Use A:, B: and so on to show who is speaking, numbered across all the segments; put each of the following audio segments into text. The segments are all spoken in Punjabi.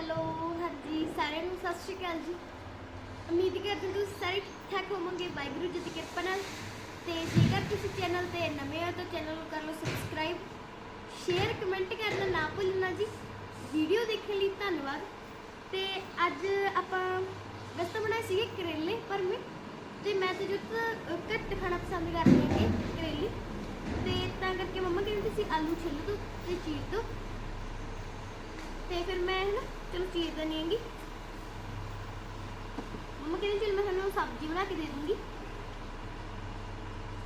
A: ਹੈਲੋ, ਹਾਂਜੀ, ਸਾਰਿਆਂ ਨੂੰ ਸਤਿ ਸ਼੍ਰੀ ਅਕਾਲ ਜੀ। ਉਮੀਦ ਕਰਦੇ ਹਾਂ ਤੁਸੀਂ ਸਾਰੇ ਠੀਕ ਠਾਕ ਹੋਵੋਗੇ, ਵਾਹਿਗੁਰੂ ਜੀ ਦੀ ਕਿਰਪਾ ਨਾਲ। ਤੇ ਜੇਕਰ ਤੁਸੀਂ ਚੈਨਲ ਤੇ ਨਵੇਂ ਹੋ ਤਾਂ ਚੈਨਲ ਨੂੰ ਕਰ ਲਓ ਸਬਸਕ੍ਰਾਈਬ, ਸ਼ੇਅਰ, ਕਮੈਂਟ ਕਰਨਾ ਨਾ ਭੁੱਲਣਾ ਜੀ। ਵੀਡੀਓ ਦੇਖਣ ਲਈ ਧੰਨਵਾਦ। ਤੇ ਅੱਜ ਆਪਾਂ ਵੈਸੇ ਤਾਂ ਬਣਾਏ ਸੀਗੇ ਕਰੇਲੇ, ਪਰ ਮੈਂ ਤੇ ਮੈਂ ਤੇ ਜੁੱਤ ਘੱਟ ਖਾਣਾ ਪਸੰਦ ਕਰਦੀ ਹਾਂ ਕਰੇਲੇ। ਤੇ ਤਾਂ ਕਰਕੇ ਮੰਮਾ ਕਹਿੰਦੀ ਤੁਸੀਂ ਆਲੂ ਛਿੱਲ ਦੋ ਤੇ ਚੀਰ ਦੋ। ਤੇ ਫਿਰ ਮੈਂ ਨਾ ਚਲੋ ਚੀਰ ਦਣੀ ਹੈਗੀ। ਮੰਮਾ ਕਹਿੰਦੀ ਚਲ ਮੈਂ ਤੁਹਾਨੂੰ ਸਬਜ਼ੀ ਬਣਾ ਕੇ ਦੇ ਦੂੰਗੀ।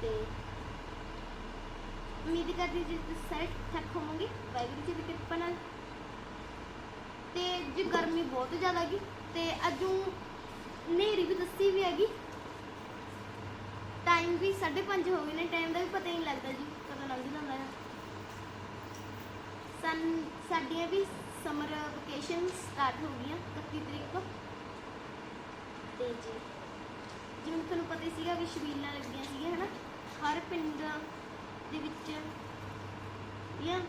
A: ਤੇ ਉਮੀਦ ਕਰਦੀ ਜੀ ਤੁਸੀਂ ਸਾਰੇ ਠੀਕ ਹੋਵੋਗੇ, ਵਾਹਿਗੁਰੂ ਜੀ ਦੀ ਕਿਰਪਾ ਨਾਲ। ਤੇ ਜੀ ਗਰਮੀ ਬਹੁਤ ਜ਼ਿਆਦਾ ਹੈਗੀ, ਤੇ ਅਜੂ ਨੇਰੀ ਵੀ ਦੱਸੀ ਵੀ ਹੈਗੀ। ਟਾਈਮ ਵੀ 5:30 ਹੋ ਗਏ ਨੇ ਟਾਈਮ ਦਾ ਵੀ ਪਤਾ ਹੀ ਨਹੀਂ ਲੱਗਦਾ ਜੀ, ਕਦੋਂ ਲੰਘ ਜਾਂਦਾ ਹੈ। ਸਾਡੀਆਂ ਵੀ ਸਮਰ ਵਕੇਸ਼ਨ ਸਟਾਰਟ ਹੋ ਗਈਆਂ 31 ਤਰੀਕ ਤੋਂ। ਤੇ ਜੀ, ਜਿਵੇਂ ਤੁਹਾਨੂੰ ਪਤਾ ਹੀ ਸੀਗਾ ਵੀ ਸ਼ਬੀਲਾਂ ਲੱਗੀਆਂ ਸੀਗੀਆਂ, ਹਨਾ? ਹਰ ਪਿੰਡ ਦੇ ਵਿੱਚ ਜਾਂ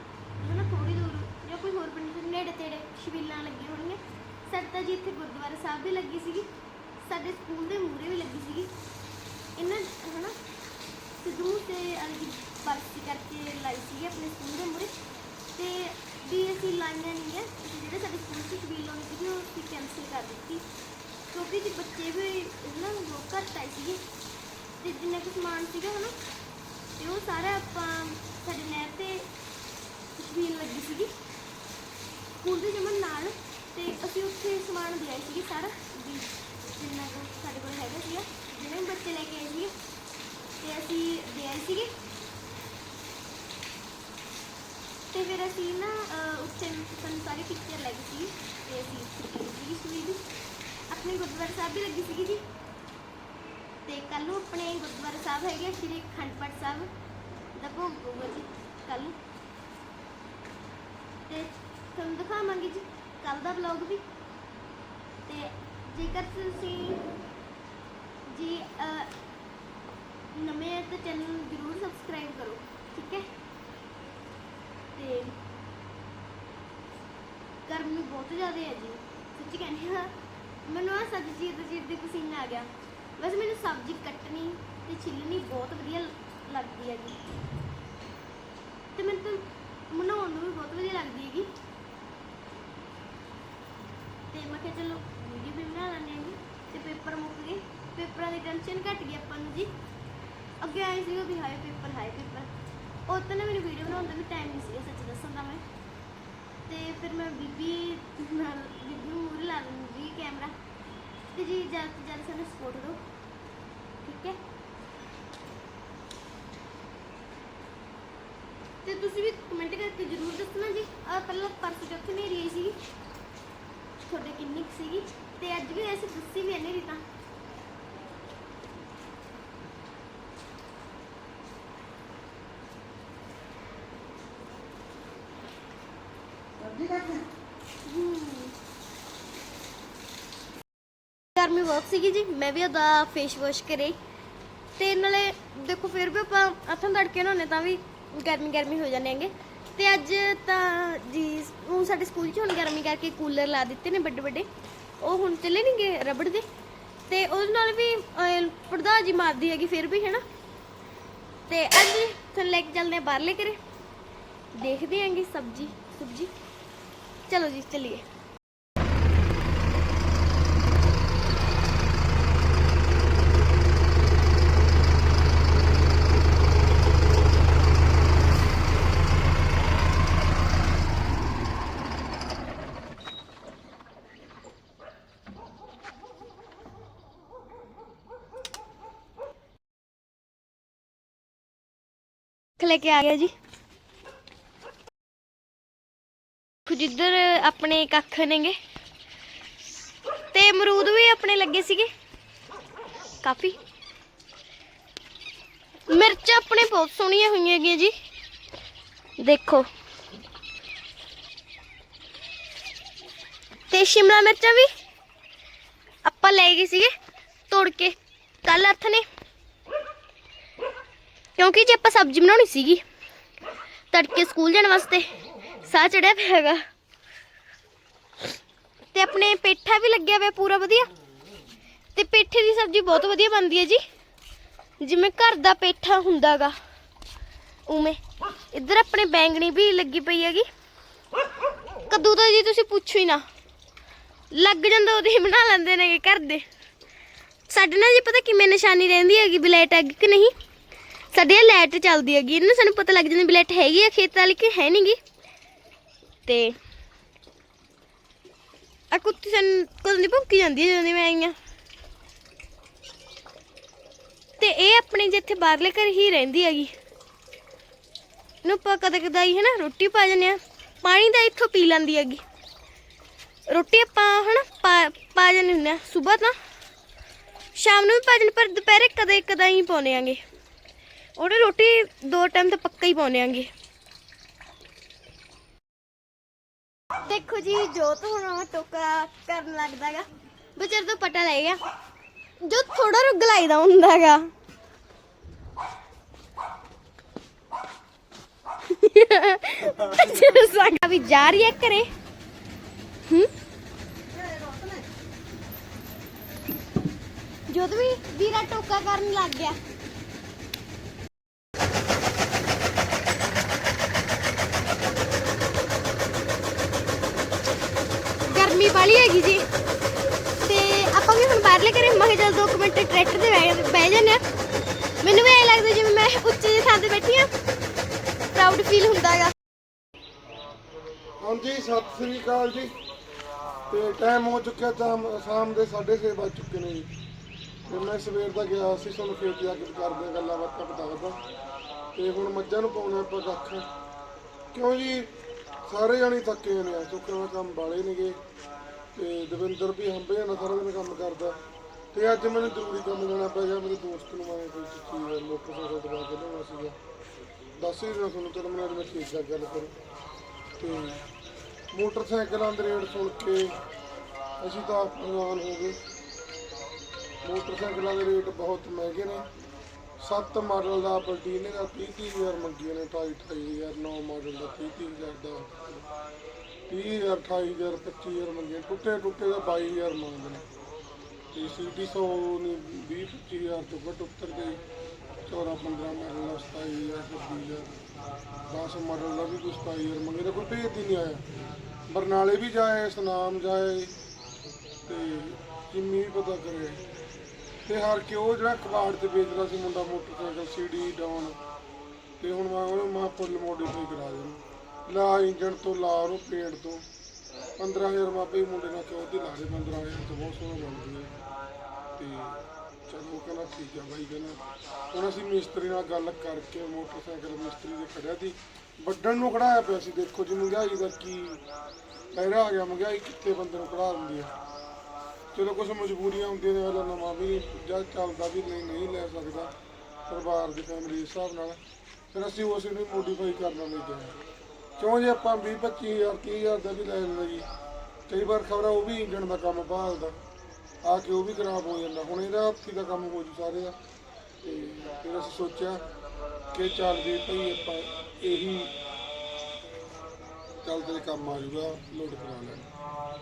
A: ਹਨਾ ਥੋੜੀ ਦੂਰ, ਜਾਂ ਕੋਈ ਹੋਰ ਪਿੰਡ ਦੇ ਨੇੜੇ ਤੇੜੇ ਸ਼ਬੀਲਾਂ ਲੱਗੀਆਂ ਹੋਣਗੀਆਂ। ਸਾਡੇ ਤਾਂ ਜੀ ਇੱਥੇ ਗੁਰਦੁਆਰਾ ਸਾਹਿਬ ਵੀ ਲੱਗੀ ਸੀਗੀ। ਸਾਡੇ ਸਕੂਲ ਦੇ ਮੂਹਰੇ ਵੀ ਲੱਗੀ ਸੀਗੀ। ਇਹਨਾਂ, ਹਨਾ? ਸਿੱਧੂ ਤੇ ਅਲਗੀ ਬਰਸੀ ਕਰਕੇ ਲਾਈ ਸੀਗੀ ਆਪਣੇ ਸਕੂਲ ਦੇ ਮੂਹਰੇ। ਤੇ ਵੀ ਅਸੀਂ ਲਾਈਆਂ ਨਹੀਂ ਹੈ। ਜਿਹੜੇ ਸਾਡੇ ਸਕੂਲ 'ਚ ਛਬੀਲ ਲਾਉਣੀ ਸੀ ਉਹ ਅਸੀਂ ਕੈਂਸਲ ਕਰ ਦਿੱਤੀ। ਕਿਉਂਕਿ ਜੀ ਬੱਚੇ ਵੀ ਨਾ ਲੋਕ ਘੱਟ ਆਏ ਸੀਗੇ, ਤੇ ਜਿੰਨਾ ਕੁ ਸਮਾਨ ਸੀਗਾ, ਹਨਾ, ਤੇ ਉਹ ਸਾਰਾ ਆਪਾਂ ਸਾਡੇ ਨਹਿਰ ਤੇ ਛਬੀਲ ਲੱਗੀ ਸੀਗੀ। ਸਕੂਲ ਦੇ ਜਮਨ ਨਾਲ, ਤੇ ਅਸੀਂ ਉੱਥੇ ਸਮਾਨ ਦੇ ਆਏ ਸੀਗੇ ਸਾਰਾ, ਵੀ ਜਿੰਨਾ ਕੁ ਸਾਡੇ ਕੋਲ ਹੈਗਾ ਸੀਗਾ ਜਿਹੜੇ ਵੀ ਬੱਚੇ ਲੈ ਕੇ ਆਏ ਸੀਗੇ। ਤੇ ਅਸੀਂ ਦੇ ਆਏ ਸੀਗੇ। ਤੇ ਫਿਰ ਅਸੀਂ ਨਾ ਅਹ, ਟਾਈਮ ਸਾਨੂੰ ਸਾਰੀ ਪਿਕਚਰ ਲੱਗੀ ਸੀ ਤੇ ਅਸੀਂ ਉੱਥੇ ਗਏ ਸੀਗੀ ਸਵੀਡ ਆਪਣੇ ਗੁਰਦੁਆਰਾ ਸਾਹਿਬ ਵੀ ਲੱਗੀ ਸੀਗੀ ਜੀ। ਤੇ ਕੱਲ ਨੂੰ ਆਪਣੇ ਗੁਰਦੁਆਰਾ ਸਾਹਿਬ ਹੈਗੇ ਆ ਸ਼੍ਰੀ ਅਖੰਡ ਪਾਠ ਸਾਹਿਬ ਦਾ ਭੋਗ ਪਊਗਾ ਜੀ ਕੱਲ ਨੂੰ। ਤੇ ਤੁਹਾਨੂੰ ਦਿਖਾਵਾਂਗੇ ਜੀ ਕੱਲ ਦਾ ਵਲੌਗ ਵੀ। ਤੇ ਜੇਕਰ ਤੁਸੀਂ ਜੀ ਅਹ, ਨਵੇਂ ਹੈ ਤਾਂ ਚੈਨਲ ਨੂੰ ਜ਼ਰੂਰ ਸਬਸਕ੍ਰਾਈਬ ਕਰੋ ਠੀਕ ਹੈ? ਤੇ ਗਰਮੀ ਬਹੁਤ ਜ਼ਿਆਦਾ ਹੈ ਜੀ। ਸੱਚੀ ਕਹਿੰਦੀ ਹਾਂ ਮੈਨੂੰ ਆ ਸਬਜ਼ੀ ਚੀਰ ਚੀਰ ਦੇ ਪਸੀਨਾ ਆ ਗਿਆ। ਵੈਸੇ ਮੈਨੂੰ ਸਬਜ਼ੀ ਕੱਟਣੀ ਤੇ ਛਿੱਲਣੀ ਬਹੁਤ ਵਧੀਆ ਲੱਗਦੀ ਹੈ ਜੀ ਤੇ ਮੈਨੂੰ ਤਾਂ ਬਣਾਉਣ ਨੂੰ ਵੀ ਬਹੁਤ ਵਧੀਆ ਲੱਗਦੀ ਹੈਗੀ। ਤੇ ਮੈਂ ਕਿਹਾ ਚਲੋ ਵੀਡੀਓ ਵੀ ਬਣਾ ਲੈਂਦੇ ਹਾਂ ਜੀ ਤੇ ਪੇਪਰ ਮੁੱਕ ਗਏ। ਪੇਪਰਾਂ ਦੀ ਟੈਨਸ਼ਨ ਘਟ ਗਈ ਆਪਾਂ ਨੂੰ ਜੀ। ਅੱਗੇ ਆਏ ਸੀਗਾ ਵੀ ਹਾਏ ਪੇਪਰ ਹਾਏ ਪੇਪਰ। ਉਹ ਨਾ ਮੈਨੂੰ ਵੀਡੀਓ ਬਣਾਉਣ ਦਾ ਵੀ ਟਾਈਮ ਨਹੀਂ ਸੀਗਾ, ਸੱਚ ਦੱਸਾਂ ਤਾਂ ਮੈਂ। ਤੇ ਫਿਰ ਮੈਂ ਬੀਬੀ ਨਾਲ, ਬੀਬੀ ਨੂੰ ਮੂਹਰੇ ਲਾ ਲੂੰਗੀ ਕੈਮਰਾ ਤੇ ਜੀ, ਜਲਦ ਤੋਂ ਜਲਦ ਸਾਨੂੰ ਸਪੋਰਟ ਦਿਓ ਠੀਕ ਹੈ? ਤੇ ਤੁਸੀਂ ਵੀ ਕਮੈਂਟ ਕਰਕੇ ਜ਼ਰੂਰ ਦੱਸਣਾ ਜੀ। ਆ ਪਹਿਲਾਂ ਪਰਸੋਂ ਚੌਥੇ ਮੇਰੀ ਆਈ ਸੀਗੀ। ਤੁਹਾਡੇ ਕਿੰਨੀ ਕੁ ਸੀਗੀ। ਤੇ ਅੱਜ ਵੀ ਐਸੇ ਦੱਸੀ ਵੀ ਨਹੀਂ ਤਾਂ
B: ਸਬਜ਼ੀ ਕੱਟਣਾ
A: ਗਰਮੀ ਸੀਗੀ ਜੀ ਮੈਂ ਵੀ ਉਹਦਾ ਫੇਸ ਵਾਸ਼ ਕਰੇ। ਤੇ ਨਾਲੇ ਦੇਖੋ ਫਿਰ ਵੀ ਆਪਾਂ ਹੱਥਾਂ ਤੜਕੇ ਨਹਾਉਂਦੇ ਤਾਂ ਵੀ ਗਰਮੀ ਗਰਮੀ ਹੋ ਜਾਂਦੇ ਹੈਗੇ। ਤੇ ਅੱਜ ਤਾਂ ਜੀ ਉਹ ਸਾਡੇ ਸਕੂਲ 'ਚ ਹੁਣ ਗਰਮੀ ਕਰਕੇ ਕੂਲਰ ਲਾ ਦਿੱਤੇ ਨੇ ਵੱਡੇ ਵੱਡੇ। ਉਹ ਹੁਣ ਚੱਲੇ ਨਹੀਂਗੇ ਰਬੜ ਦੇ। ਤੇ ਉਹਦੇ ਨਾਲ ਵੀ ਅਹ, ਪੜਦਾ ਜੀ ਮਾਰਦੀ ਹੈਗੀ ਫਿਰ ਵੀ ਹੈਨਾ। ਤੇ ਅੱਜ ਤੁਹਾਨੂੰ ਲੈ ਕੇ ਚੱਲਦੇ ਆ ਬਾਹਰਲੇ ਕਰੇ ਦੇਖਦੇ ਆਂਗੇ ਸਬਜੀ ਸਬਜੀ। ਚਲੋ ਜੀ ਚੱਲੀਏ। ਲੈ ਕੇ ਆ ਗਿਆ ਜੀ। ਕੁਝ ਆਪਣੇ ਕੱਖ ਨੇਗੇ। ਤੇ ਅਮਰੂਦ ਵੀ ਆਪਣੇ ਲੱਗੇ ਸੀਗੇ। ਕਾਫੀ। ਮਿਰਚ ਆਪਣੇ ਬਹੁਤ ਸੋਹਣੀਆਂ ਹੋਈਆਂ ਹੈਗੀਆਂ ਜੀ। ਦੇਖੋ। ਤੇ ਸ਼ਿਮਲਾ ਮਿਰਚਾਂ ਵੀ ਆਪਾਂ ਲੈ ਗਏ ਸੀਗੇ, ਤੋੜ ਕੇ। ਕੱਲ ਹੱਥ ਨੇ। ਕਿਉਂਕਿ ਜੇ ਆਪਾਂ ਸਬਜ਼ੀ ਬਣਾਉਣੀ ਸੀਗੀ, ਤੜਕੇ ਸਕੂਲ ਜਾਣ ਵਾਸਤੇ, ਸਾਹ ਚੜਿਆ ਪਿਆ ਹੈਗਾ। ਤੇ ਆਪਣੇ ਪੇਠਾ ਵੀ ਲੱਗਿਆ ਹੋਇਆ ਪੂਰਾ ਵਧੀਆ। ਤੇ ਪੇਠੇ ਦੀ ਸਬਜ਼ੀ ਬਹੁਤ ਵਧੀਆ ਬਣਦੀ ਹੈ ਜੀ। ਜਿਵੇਂ ਘਰ ਦਾ ਪੇਠਾ ਹੁੰਦਾਗਾ, ਉਵੇਂ। ਇੱਧਰ ਆਪਣੇ ਬੈਂਗਣੀ ਵੀ ਲੱਗੀ ਪਈ ਹੈਗੀ। ਕੱਦੂ ਤਾਂ ਜੀ ਤੁਸੀਂ ਪੁੱਛੋ ਹੀ ਨਾ। ਲੱਗ ਜਾਂਦਾ ਉਹਦੇ ਹੀ ਬਣਾ ਲੈਂਦੇ ਨੇ ਘਰ ਦੇ। ਸਾਡੇ ਨਾਲ ਜੀ ਪਤਾ ਕਿਵੇਂ ਨਿਸ਼ਾਨੀ ਰਹਿੰਦੀ ਹੈਗੀ, ਬਲੈਟ ਅੱਗ ਕਿ ਨਹੀਂ? ਸਾਡੇ ਲਾਈਟ ਚੱਲਦੀ ਹੈਗੀ, ਇਹਨਾਂ ਸਾਨੂੰ ਪਤਾ ਲੱਗ ਜਾਂਦਾ ਵੀ ਲਾਈਟ ਹੈਗੀ ਆ ਖੇਤ ਵਾਲੀ ਕਿ ਹੈ ਨਹੀਂਗੀ ਤੇ ਆ ਕੁੱਤੀ ਸਾਨੂੰ ਕਦੋਂ ਦੀ ਭੁੱਕੀ ਜਾਂਦੀ ਹੈ ਜਦੋਂ ਮੈਂ ਆਈ ਹਾਂ ਤੇ ਇਹ ਆਪਣੇ ਜਿੱਥੇ ਬਾਹਰਲੇ ਘਰ ਹੀ ਰਹਿੰਦੀ ਹੈਗੀ। ਨੂੰ ਆਪਾਂ ਕਦੇ ਕਦਾਈ ਹੈ ਨਾ ਰੋਟੀ ਪਾ ਜਾਂਦੇ ਆ, ਪਾਣੀ ਦਾ ਇੱਥੋਂ ਪੀ ਲੈਂਦੀ ਹੈਗੀ। ਰੋਟੀ ਆਪਾਂ ਹਨਾ ਪਾ ਪਾ ਜਾਂਦੇ ਹੁੰਦੇ ਆ ਸਵੇਰ ਤਾਂ। ਸ਼ਾਮ ਨੂੰ ਵੀ ਪਾ ਜਾਂਦੇ, ਪਰ ਦੁਪਹਿਰੇ ਕਦੇ ਕਦਾਈ ਪਾਉਂਦੇ ਆਂਗੇ। ਉਹਨੇ ਰੋਟੀ ਦੋ ਟਾਈਮ ਤਾਂ ਪੱਕਾ ਹੀ ਪਾਉਂਦੇ ਆਂਗੇ। ਦੇਖੋ ਜੀ ਜੋਤ ਹੁਣ ਟੋਕਾ ਕਰਨ ਲੱਗਦਾਗਾ ਵਿਚਾਰ ਤੋਂ ਪਤਾ ਲੱਗ ਗਿਆ, ਜੋ ਥੋੜਾ ਰੁੱਗ ਲਾਈਦਾ ਹੁੰਦਾਗਾ ਜਿਹੜਾ ਸਾਗਾ ਵੀ ਜਾ ਰਹੀ ਹੈ ਘਰੇ। ਹੂੰ? ਜੋਤ ਵੀ ਵੀਰਾ ਟੋਕਾ ਕਰਨ ਲੱਗ ਗਿਆ ਗਰਮੀ ਵਾਲੀ ਹੈਗੀ ਜੀ ਤੇ ਆਪਾਂ ਵੀ ਹੁਣ ਬਾਹਰਲੇ ਘਰੇ ਮੈਂ ਕਿਹਾ ਚੱਲ 2 ਮਿੰਟ ਟਰੈਕਟਰ ਤੇ ਬਹਿ ਜਾਂਦੇ ਆ। ਮੈਨੂੰ ਵੀ ਐ ਲੱਗਦਾ ਜਿਵੇਂ ਮੈਂ ਉੱਚੇ ਜਿਹੇ ਥਾਂ ਤੇ ਬੈਠੀ ਆ ਪ੍ਰਾਊਡ ਫੀਲ ਹੁੰਦਾ ਹੈਗਾ।
C: ਹਾਂਜੀ, ਸਤਿ ਸ੍ਰੀ ਅਕਾਲ ਜੀ। ਤੇ ਟਾਈਮ ਹੋ ਚੁੱਕਿਆ ਸ਼ਾਮ ਸ਼ਾਮ ਦੇ 6:30 ਵੱਜ ਚੁੱਕੇ ਨੇ ਜੀ। ਤੇ ਮੈਂ ਸਵੇਰ ਦਾ ਗਿਆ ਸੀ, ਤੁਹਾਨੂੰ ਖੇਤ ਜਾ ਕੇ ਕਰਦੇ ਗੱਲਾਂ ਬਾਤਾਂ ਬਤਾਉਂਦਾ ਤੇ ਹੁਣ ਮੱਝਾਂ ਨੂੰ ਪਾਉਣਾ ਆਪਾਂ ਕੱਖ। ਕਿਉਂ ਜੀ? ਸਾਰੇ ਜਾਣੇ ਥੱਕੇ ਹੋਏ ਨੇ ਸੁੱਕਣ ਦਾ ਕੰਮ ਬਾਲੇ ਨੇਗੇ। ਤੇ ਦਵਿੰਦਰ ਵੀ ਹੰਬੇ ਨਾ ਸਾਰਾ ਦਿਨ ਕੰਮ ਕਰਦਾ। ਤੇ ਅੱਜ ਮੈਨੂੰ ਜ਼ਰੂਰੀ ਕੰਮ ਜਾਣਾ ਪੈ ਗਿਆ ਮੇਰੇ ਦੋਸਤ ਨੂੰ ਮੈਂ ਕੋਈ ਚੀਜ਼ ਮੋਟਰਸਾਈਕਲ ਦਵਾ ਕੇ ਲਿਆਉਣਾ ਸੀਗਾ। ਦੱਸ ਹੀ ਰਿਹਾ ਤੁਹਾਨੂੰ, ਚਲੋ ਮੈਂ ਅੱਜ ਠੀਕ ਜਾ ਗੱਲ ਕਰਾਂ। ਤੇ ਮੋਟਰਸਾਈਕਲਾਂ ਦੇ ਰੇਟ ਸੁਣ ਕੇ ਅਸੀਂ ਤਾਂ ਹੈਰਾਨ ਹੋ ਗਏ। ਮੋਟਰਸਾਈਕਲਾਂ ਦੇ ਰੇਟ ਬਹੁਤ ਮਹਿੰਗੇ ਨੇ। 7 ਮਾਡਲ ਦਾ ਪਲਟੀਨੇ ਦਾ 30 ਹਜ਼ਾਰ ਮੰਗੀਆਂ ਨੇ 28 ਹਜ਼ਾਰ 9 ਮਾਡਲ ਦਾ 30 ਹਜ਼ਾਰ ਦਾ। 30000 28000 25000 ਮੰਗੀਆਂ ਟੁੱਟੇ ਟੁੱਟੇ ਦਾ 22000 ਮੰਗਦੇ ਨੇ। ਤੇ ਸੀਟੀ 100 ਨਹੀਂ 20 25000 ਤੋਂ ਘੱਟ ਉੱਤਰ ਕੇ 14 15 ਮਾਡਲ ਦਾ 27000 26000 10 ਮਾਡਲ ਦਾ ਵੀ ਕੁਛ 27000 ਮੰਗੇ ਤਾਂ ਕੋਈ ਭੇਜ ਹੀ ਨਹੀਂ ਆਇਆ। ਬਰਨਾਲੇ ਵੀ ਜਾਏ ਸੁਨਾਮ ਜਾਏ ਤੇ ਜਿੰਮੀ ਵੀ ਪਤਾ ਕਰੇ। ਤੇ ਹਰ ਕਿ ਉਹ ਜਿਹੜਾ ਕਬਾੜ ਤੇ ਵੇਚਦਾ ਸੀ ਮੁੰਡਾ ਮੋਟਰਸਾਈਕਲ ਸੀਡੀ ਡਾਊਨ ਤੇ ਹੁਣ ਮੈਂ ਉਹਨੂੰ ਮੈਂ ਫੁੱਲ ਮੋਡੀਫਾਈ ਕਰਾ ਦੇਣਾ। ਲਾ ਇੰਜਣ ਤੋਂ, ਲਾ ਉਹਨੂੰ ਪੇਂਟ ਤੋਂ। 15000 ਮਾਪੇ ਮੁੰਡੇ ਨਾਲ ਚੌਧੀ ਲਾ ਦੇ 15000 ਤੋਂ ਬਹੁਤ ਸੋਹਣਾ ਬਣਦੀ ਹੈ ਤੇ ਚਲੋ ਕਹਿੰਦਾ ਠੀਕ ਆ ਬਾਈ ਕਹਿੰਦਾ। ਹੁਣ ਅਸੀਂ ਮਿਸਤਰੀ ਨਾਲ ਗੱਲ ਕਰਕੇ ਮੋਟਰਸਾਈਕਲ ਮਿਸਤਰੀ ਦੇ ਖੜਿਆ ਸੀ। ਵੱਡਣ ਨੂੰ ਖੜਾਇਆ ਪਿਆ ਸੀ, ਦੇਖੋ ਜੀ ਮਹਿੰਗਾਈ ਦਾ ਕੀ ਪਹਿਰਾ ਆ ਗਿਆ, ਮਹਿੰਗਾਈ ਕਿੱਥੇ ਬੰਦੇ ਨੂੰ ਖੜਾ ਦਿੰਦੀ ਆ। ਜਦੋਂ ਕੁਝ ਮਜਬੂਰੀਆਂ ਹੁੰਦੀਆਂ ਨੇ ਵਾਲਾ ਨਵਾਂ ਵੀ ਜਾਂ ਚੱਲਦਾ ਵੀ ਨਹੀਂ ਨਹੀਂ ਲੈ ਸਕਦਾ ਪਰਿਵਾਰ ਦੀ ਫੈਮਿਲੀ ਦੇ ਹਿਸਾਬ ਨਾਲ। ਫਿਰ ਅਸੀਂ ਉਸ ਨੂੰ ਮੋਡੀਫਾਈ ਕਰਨਾ ਲੈ ਗਏ ਕਿਉਂ ਜੇ ਆਪਾਂ 20 25000 30000 ਦਾ ਵੀ ਲੈ ਲੈਂਦੇ ਜੀ। ਕਈ ਵਾਰ ਖਬਰ ਉਹ ਵੀ ਇੰਜਣ ਦਾ ਕੰਮ ਭਾਲਦਾ। ਆ ਕੇ ਉਹ ਵੀ ਖਰਾਬ ਹੋ ਜਾਂਦਾ। ਹੁਣ ਇਹਦਾ ਹੱਥੀ ਦਾ ਕੰਮ ਹੋ ਜੂ ਸਾਰੇ ਦਾ ਤੇ ਫਿਰ ਅਸੀਂ ਸੋਚਿਆ ਕਿ ਚੱਲ ਵੀ ਭਈ ਆਪਾਂ ਇਹੀ ਚੱਲਦੇ ਕੰਮ ਆ ਜੂਗਾ, ਲੋਡ ਕਰਾ ਲੈਣਾ।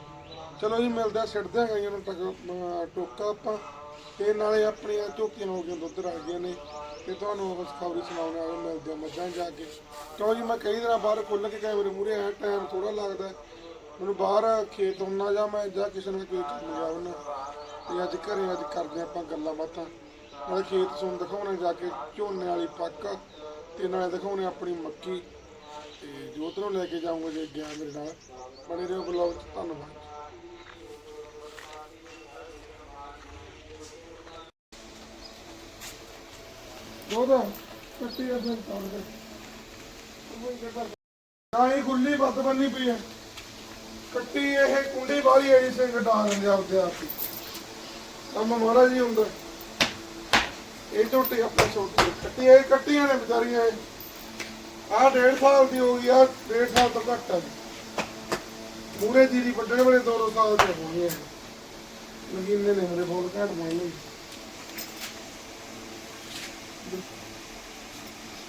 C: ਚਲੋ ਜੀ, ਮਿਲਦਾ ਆ, ਸਿੱਟਦੇ ਗਾਈਆਂ ਨੂੰ ਟਕ ਅਹ ਟੋਕਾ ਆਪਾਂ। ਤੇ ਨਾਲੇ ਆਪਣੀਆਂ ਝੋਕੀਆਂ ਹੋ ਗਈਆਂ, ਦੁੱਧ ਰੱਖ ਗਈਆਂ ਨੇ। ਤੇ ਤੁਹਾਨੂੰ ਬਸ ਖਬਰੀ ਸੁਣਾਉਣ ਵਾਲੇ ਮਿਲਦੇ ਆ ਮੱਝਾਂ ਜਾ ਕੇ। ਕਿਉਂ ਜੀ, ਮੈਂ ਕਈ ਦਿਨਾਂ ਬਾਹਰ ਖੁੱਲ ਕੇ ਕੈਮਰੇ ਮੂਰੇ ਆਇਆ, ਟਾਈਮ ਥੋੜਾ ਲੱਗਦਾ। ਹੈ। ਮੈਨੂੰ ਬਾਹਰ ਖੇਤ ਹੁੰਨਾ ਜਾਂ ਮੈਂ ਜਾਂ ਕਿਸੇ ਨਾਲ ਕੋਈ ਕੰਮ ਜਾ ਹੁੰਦਾ ਤੇ ਅੱਜ ਘਰੇ ਅੱਜ ਕਰਦੇ ਆਪਾਂ ਗੱਲਾਂ ਬਾਤਾਂ। ਨਾਲੇ ਖੇਤ ਸੁਣ ਦਿਖਾਉਣੇ ਜਾ ਕੇ ਝੋਨੇ ਵਾਲੀ ਪੱਕ, ਤੇ ਨਾਲੇ ਦਿਖਾਉਣੇ ਆਪਣੀ ਮੱਕੀ। ਤੇ ਜੋਤ ਨੂੰ ਲੈ ਕੇ ਜਾਊਂਗਾ ਜੇ ਗਿਆ ਮੇਰੇ ਨਾਲ। ਬਣੇ ਰਹੋ ਬਲੌਗ 'ਚ, ਧੰਨਵਾਦ। ਦੋਦਾ ਕੱਟੀ ਆ ਫਿਰ ਤੋੜ ਦੇ ਨਹੀਂ ਗੁੱਲੀ ਵੱਧ ਬੰਨੀ ਪਈ ਹੈ ਕੱਟੀ ਇਹ ਕੁੰਡੀ ਵਾਲੀ ਹੈ ਸਿੰਘ ਡਾ ਦਿੰਦੇ ਆਪਦੇ ਆਪ ਹੀ ਕੰਮ ਮਾੜਾ ਜੀ ਹੁੰਦਾ। ਇਹ ਝੋਟੀ ਆਪਣੇ ਛੋਟੀ ਕੱਟੀ, ਇਹ ਕੱਟੀਆਂ ਨੇ ਵਿਚਾਰੀਆਂ ਆਹ ਡੇਢ ਸਾਲ ਦੀ ਹੋ ਗਈ ਆ ਡੇਢ ਸਾਲ ਤੋਂ ਘੱਟ ਆ ਮੂਰੇ ਦੀ ਦੀ ਵੱਡਣੇ ਵਾਲੇ ਦੋ ਸਾਲ ਦੇ ਹੋਣਗੇ ਮਹੀਨੇ ਨੇ ਮੇਰੇ ਬਹੁਤ ਘੱਟ ਮਾਇਨੇ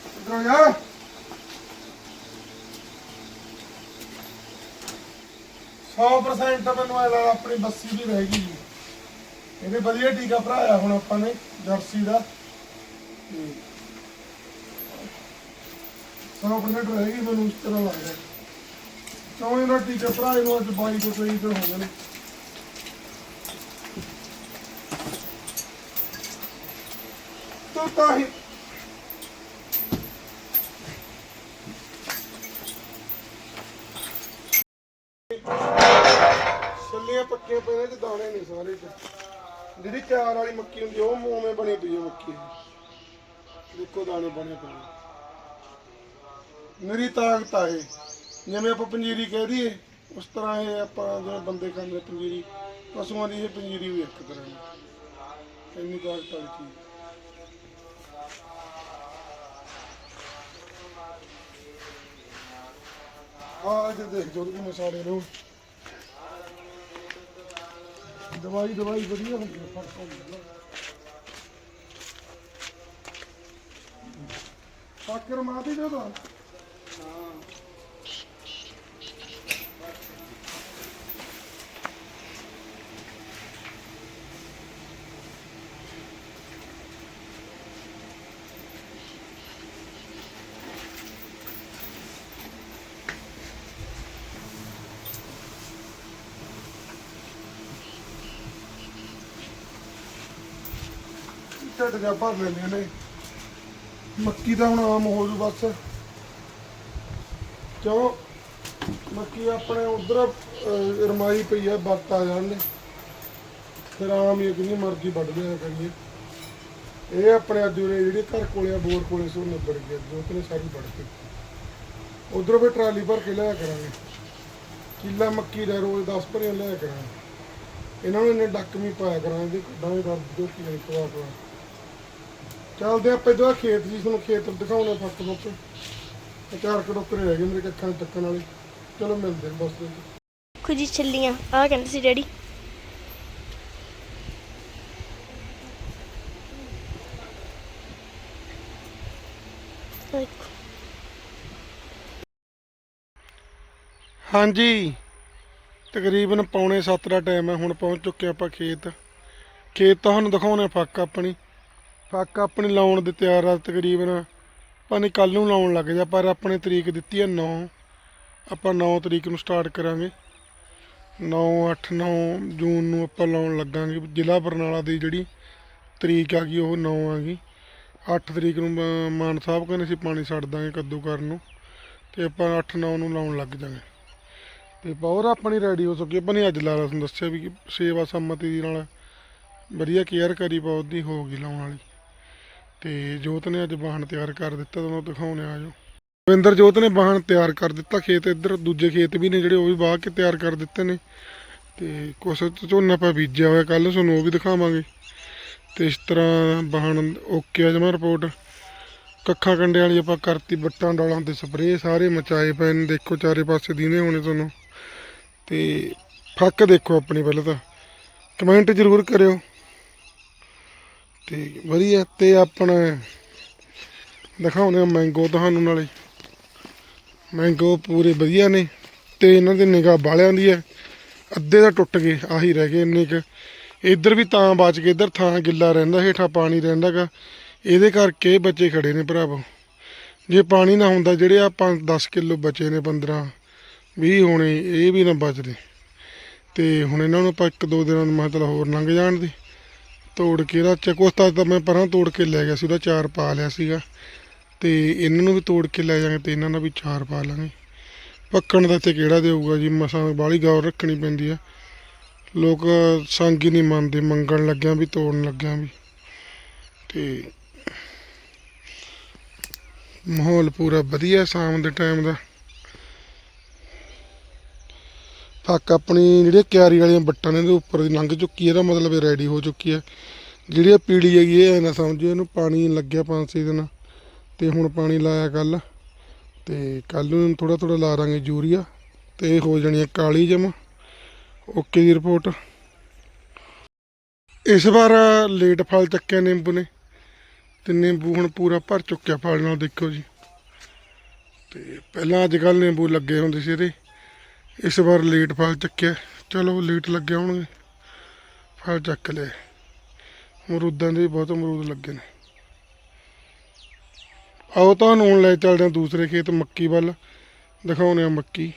C: ਇੱਧਰ ਆ 100% ਤਾਂ ਮੈਨੂੰ ਐ ਲੱਗਦਾ ਆਪਣੀ ਬੱਸੀ ਵੀ ਰਹਿ ਗਈ ਜੀ। ਇਹਦੇ ਵਧੀਆ ਟੀਕਾ ਭਰਾਇਆ ਹੁਣ ਆਪਾਂ ਨੇ, ਜਰਸੀ ਦਾ। 100% ਰਹਿ ਗਈ ਮੈਨੂੰ ਇਸ ਤਰ੍ਹਾਂ ਲੱਗਦਾ। ਕਿਉਂ ਇਹਨਾਂ ਟੀਕਾ ਭਰਾਏ ਨੂੰ ਅੱਜ 22 ਤੋਂ 23 ਦਿਨ ਹੋ ਗਏ ਨੇ। ਤੋ ਤਾਂ ਹੀ ਛੱਲੀਆਂ ਪੱਕੀਆਂ ਪਈਆਂ ਤੇ ਦਾਣੇ ਨਹੀਂ ਸਾਰੇ ਚ ਜਿਹੜੀ ਚਾਰ ਵਾਲੀ ਮੱਕੀ ਹੁੰਦੀ ਉਹ ਮੂਵੇਂ ਬਣੀ ਪਈ ਹੈ ਮੱਕੀ। ਦੇਖੋ ਦਾਣੇ ਬਣੇ ਪਏ ਮੇਰੀ ਤਾਕਤ ਆ ਇਹ। ਜਿਵੇਂ ਆਪਾਂ ਪੰਜੀਰੀ ਕਹਿ ਦਈਏ, ਉਸ ਤਰ੍ਹਾਂ ਇਹ ਆਪਾਂ ਜਿਵੇਂ ਬੰਦੇ ਖਾਂਦੇ ਪੰਜੀਰੀ, ਪਸ਼ੂਆਂ ਦੀ ਇਹ ਪੰਜੀਰੀ ਵੀ ਇੱਕ ਤਰ੍ਹਾਂ ਦੀ। ਇੰਨੀ ਤਾਕਤ ਵਾਲੀ ਚੀਜ਼। ਆ ਜੇ ਦੇਖ ਜੋ ਕਿ ਮਸਾਲੇ ਨੂੰ। ਦਵਾਈ ਦਵਾਈ ਵਧੀਆ ਹੁੰਦੀ ਹੈ ਫ਼ਰਕ ਹੁੰਦਾ ਸਾਕਰ ਮਾਤੀ ਜੋ ਢੱਡ ਜਾ ਭਰ ਲੈਂਦੇ ਨੇ ਮੱਕੀ ਦਾ ਹੁਣ ਆਮ ਹੋ ਜੂ ਬਸ। ਕਿਉਂ? ਮੱਕੀ ਆਪਣੇ ਉਧਰ ਰਮਾਈ ਪਈ ਹੈ ਵਰਤ ਆ ਜਾਂਦੇ ਫਿਰ ਆਮ ਹੀ ਜਿੰਨੀ ਮਰਜ਼ੀ ਵੱਢ ਲਿਆ ਕਰੀਏ। ਇਹ ਆਪਣੇ ਅੱਜ ਉਰੇ ਜਿਹੜੇ ਘਰ ਕੋਲੇ ਆ, ਬੋਰ ਕੋਲੇ ਸੋ ਨਿਬੜ ਗਏ ਜੋ ਕਿ ਸਾਰੀ ਵੱਢ ਕੇ ਉਧਰੋਂ ਵੀ ਟਰਾਲੀ ਭਰ ਕੇ ਲਿਆ ਕਰਾਂਗੇ। ਕਿੱਲਾ ਮੱਕੀ ਦਾ ਰੋਜ਼ 10 ਭਰੀਆਂ ਲਿਆ ਕਰਾਂਗੇ। ਇਹਨਾਂ ਨੂੰ ਇਹਨੇ ਡੱਕ ਵੀ ਪਾਇਆ ਕਰਾਂਗੇ ਕੱਢਾਂਗੇ ਕਰ ਦੋ ਕੀ ਨਹੀਂ ਪਵਾ ਪਵਾ ਚੱਲਦੇ ਆਪਾਂ ਇਧਰ ਖੇਤ ਜੀ ਤੁਹਾਨੂੰ ਖੇਤ ਦਿਖਾਉਣਾ ਫੱਕ ਫੱਕ ਚਾਰ ਕੜੋਕਰੇ ਰਹਿ ਗਏ ਮੇਰੇ ਕੱਖਾਂ ਚ ਚੱਕਣ ਵਾਲੇ। ਚਲੋ ਮਿਲਦੇ ਹਾਂ ਬਸ।
A: ਦੇਖੋ ਜੀ ਛੱਲੀਆਂ ਆਹ ਕਹਿੰਦੇ ਸੀ ਡੈਡੀ।
C: ਹਾਂਜੀ ਤਕਰੀਬਨ ਪੌਣੇ 7 ਦਾ ਟਾਈਮ ਹੈ ਹੁਣ ਪਹੁੰਚ ਚੁੱਕੇ ਆਪਾਂ ਖੇਤ। ਖੇਤ ਤੁਹਾਨੂੰ ਦਿਖਾਉਣੇ ਫੱਕ ਆਪਣੀ। ਫੱਕ ਆਪਣੀ ਲਾਉਣ ਦੇ ਤਿਆਰ ਆ ਤਕਰੀਬਨ। ਪਾਣੀ ਕੱਲ ਨੂੰ ਲਾਉਣ ਲੱਗ ਜਾ, ਪਰ ਆਪਣੇ ਤਰੀਕ ਦਿੱਤੀ ਹੈ 9 ਆਪਾਂ 9 ਤਰੀਕ ਨੂੰ ਸਟਾਰਟ ਕਰਾਂਗੇ। 9 8 9 ਜੂਨ ਨੂੰ ਆਪਾਂ ਲਾਉਣ ਲੱਗਾਂਗੇ। ਜ਼ਿਲ੍ਹਾ ਬਰਨਾਲਾ ਦੀ ਜਿਹੜੀ ਤਰੀਕ ਆ ਗਈ, ਉਹ 9 ਆ ਗਈ। 8 ਤਰੀਕ ਨੂੰ ਮ- ਮਾਨ ਸਾਹਿਬ ਕਹਿੰਦੇ ਸੀ, ਪਾਣੀ ਛੱਡ ਦਾਂਗੇ ਕੱਦੂ ਕਰਨ ਨੂੰ। ਤੇ ਆਪਾਂ 8 9 ਨੂੰ ਲਾਉਣ ਲੱਗ ਜਾਵਾਂਗੇ ਤੇ ਪਾਵਰ ਆਪਣੀ ਰੈਡੀ ਹੋ ਚੁੱਕੀ ਹੈ ਆਪਾਂ ਨੇ ਅੱਜ ਲਾਲਾ ਤੁਹਾਨੂੰ ਦੱਸਿਆ ਵੀ ਸੇਵਾ ਸੰਮਤੀ ਦੇ ਨਾਲ ਵਧੀਆ ਕੇਅਰ ਕਰੀ ਬਹੁਤ ਦੀ ਹੋ ਗਈ ਲਾਉਣ ਵਾਲੀ। ਤੇ ਜੋਤ ਨੇ ਅੱਜ ਵਾਹਨ ਤਿਆਰ ਕਰ ਦਿੱਤਾ ਤੁਹਾਨੂੰ ਦਿਖਾਉਣੇ ਆ ਜੋ। ਰਵਿੰਦਰ ਜੋਤ ਨੇ ਵਾਹਨ ਤਿਆਰ ਕਰ ਦਿੱਤਾ, ਖੇਤ ਇੱਧਰ, ਦੂਜੇ ਖੇਤ ਵੀ ਨੇ ਜਿਹੜੇ ਉਹ ਵੀ ਵਾਹ ਕੇ ਤਿਆਰ ਕਰ ਦਿੱਤੇ ਨੇ। ਤੇ ਕੁਛ ਝੋਨਾ ਆਪਾਂ ਬੀਜਿਆ ਹੋਇਆ ਕੱਲ ਤੁਹਾਨੂੰ ਉਹ ਵੀ ਦਿਖਾਵਾਂਗੇ। ਤੇ ਇਸ ਤਰ੍ਹਾਂ ਵਾਹਨ ਓਕੇ ਆ ਜਮਾ ਰਿਪੋਰਟ ਕੱਖਾਂ ਕੰਡੇ ਵਾਲੀ ਆਪਾਂ ਕਰਤੀ ਬੱਟਾਂ ਡਾਲਾਂ ਤੇ ਸਪਰੇਅ, ਸਾਰੇ ਮਚਾਏ ਪਏ ਨੇ, ਦੇਖੋ ਚਾਰੇ ਪਾਸੇ ਦੀਨੇ ਹੋਣੇ ਤੁਹਾਨੂੰ। ਤੇ ਫੱਕ ਦੇਖੋ ਆਪਣੀ ਪਹਿਲਾਂ ਤਾਂ। ਕਮੈਂਟ ਜ਼ਰੂਰ ਕਰਿਓ। ਤੇ ਵਧੀਆ ਤੇ ਆਪਣਾ ਦਿਖਾਉਂਦੇ ਆ ਮੈਂਗੋ ਤੁਹਾਨੂੰ ਨਾਲੇ। ਮੈਂਗੋ ਪੂਰੇ ਵਧੀਆ ਨੇ ਤੇ ਇਹਨਾਂ ਦੀ ਨਿਗਾਹ ਬਾਲਿਆਂ ਦੀ ਹੈ। ਅੱਧੇ ਤਾਂ ਟੁੱਟ ਗਏ, ਆਹੀ ਰਹਿ ਗਏ ਇੰਨੇ ਕੁ। ਇੱਧਰ ਵੀ ਤਾਂ ਬਚ ਕੇ ਇੱਧਰ ਥਾਂ ਗਿੱਲਾ ਰਹਿੰਦਾ, ਹੇਠਾਂ ਪਾਣੀ ਰਹਿੰਦਾਗਾ ਇਹਦੇ ਕਰਕੇ ਬੱਚੇ ਖੜੇ ਨੇ ਭਰਾਵੋ। ਜੇ ਪਾਣੀ ਨਾ ਹੁੰਦਾ, ਜਿਹੜੇ ਆ 5 10 ਕਿਲੋ ਬਚੇ ਨੇ 15 20 ਹੋਣੇ, ਇਹ ਵੀ ਨਾ ਬਚਦੇ। ਤੇ ਹੁਣ ਇਹਨਾਂ ਨੂੰ ਆਪਾਂ ਇੱਕ ਦੋ ਦਿਨਾਂ ਨੂੰ ਮਤਲਬ ਹੋਰ ਲੰਘ ਜਾਣ ਦੇ। ਤੋੜ ਕੇ ਇਹਦਾ ਚਕੋਸਤਾ ਤਾਂ ਮੈਂ ਪਰਾਂ ਤੋੜ ਕੇ ਲੈ ਗਿਆ ਸੀ, ਉਹਦਾ ਚਾਰ ਪਾ ਲਿਆ ਸੀਗਾ। ਤੇ ਇਹਨਾਂ ਨੂੰ ਵੀ ਤੋੜ ਕੇ ਲੈ ਜਾਵਾਂਗੇ ਤੇ ਇਹਨਾਂ ਦਾ ਵੀ ਚਾਰ ਪਾ ਲਾਂਗੇ। ਪੱਕਣ ਦਾ ਤੇ ਕਿਹੜਾ ਦੇਊਗਾ ਜੀ? ਮਸਾਂ ਬਾਲੀ ਗੌਰ ਰੱਖਣੀ ਪੈਂਦੀ ਆ। ਲੋਕ ਸੰਗ ਹੀ ਨਹੀਂ ਮੰਨਦੇ, ਮੰਗਣ ਲੱਗਿਆਂ ਵੀ, ਤੋੜਨ ਲੱਗਿਆਂ ਵੀ। ਤੇ ਮਾਹੌਲ ਪੂਰਾ ਵਧੀਆ ਸ਼ਾਮ ਦੇ ਟਾਈਮ ਦਾ। ਫੱਕ ਆਪਣੀ ਜਿਹੜੇ ਕਿਆਰੀ ਵਾਲੀਆਂ ਬੱਟਾਂ ਨੇ, ਇਹਦੇ ਉੱਪਰ ਦੀ ਲੰਘ ਚੁੱਕੀ ਹੈ, ਇਹਦਾ ਮਤਲਬ ਇਹ ਰੈਡੀ ਹੋ ਚੁੱਕੀ ਹੈ। ਜਿਹੜੀ ਇਹ ਪੀਲੀ ਹੈਗੀ ਇਹ ਨਾ ਸਮਝੋ ਇਹਨੂੰ ਪਾਣੀ ਲੱਗਿਆ ਪੰਜ ਛੇ ਦਿਨ, ਤੇ ਹੁਣ ਪਾਣੀ ਲਾਇਆ ਕੱਲ। ਤੇ ਕੱਲ ਨੂੰ ਥੋੜਾ ਥੋੜਾ ਲਾ ਦਾਂਗੇ ਯੂਰੀਆ, ਤੇ ਹੋ ਜਾਣੀ ਹੈ ਕਾਲੀ ਜਮ। ਓਕੇ ਦੀ ਰਿਪੋਰਟ। ਇਸ ਵਾਰ ਲੇਟ ਫਲ ਚੱਕਿਆ ਨਿੰਬੂ ਨੇ, ਤੇ ਨਿੰਬੂ ਹੁਣ ਪੂਰਾ ਭਰ ਚੁੱਕਿਆ ਫਲ ਨਾਲ, ਦੇਖੋ ਜੀ। ਤੇ ਪਹਿਲਾਂ ਅੱਜ ਕੱਲ ਨਿੰਬੂ ਲੱਗੇ ਹੁੰਦੇ ਸੀ ਇਹਦੇ। ਇਸ ਵਾਰ ਲੇਟ ਫਲ ਚੱਕਿਆ। ਚਲੋ ਲੇਟ ਲੱਗਿਆ ਹੋਣਗੇ। ਫਲ ਚੱਕ ਲਿਆ ਅਮਰੂਦਾਂ ਦੇ ਵੀ ਬਹੁਤ ਅਮਰੂਦ ਲੱਗੇ ਨੇ। ਆਓ ਤੁਹਾਨੂੰ ਹੁਣ ਲੈ ਚੱਲਦੇ ਹਾਂ ਦੂਸਰੇ ਖੇਤ ਮੱਕੀ ਵੱਲ। ਦਿਖਾਉਂਦੇ ਆ ਮੱਕੀ।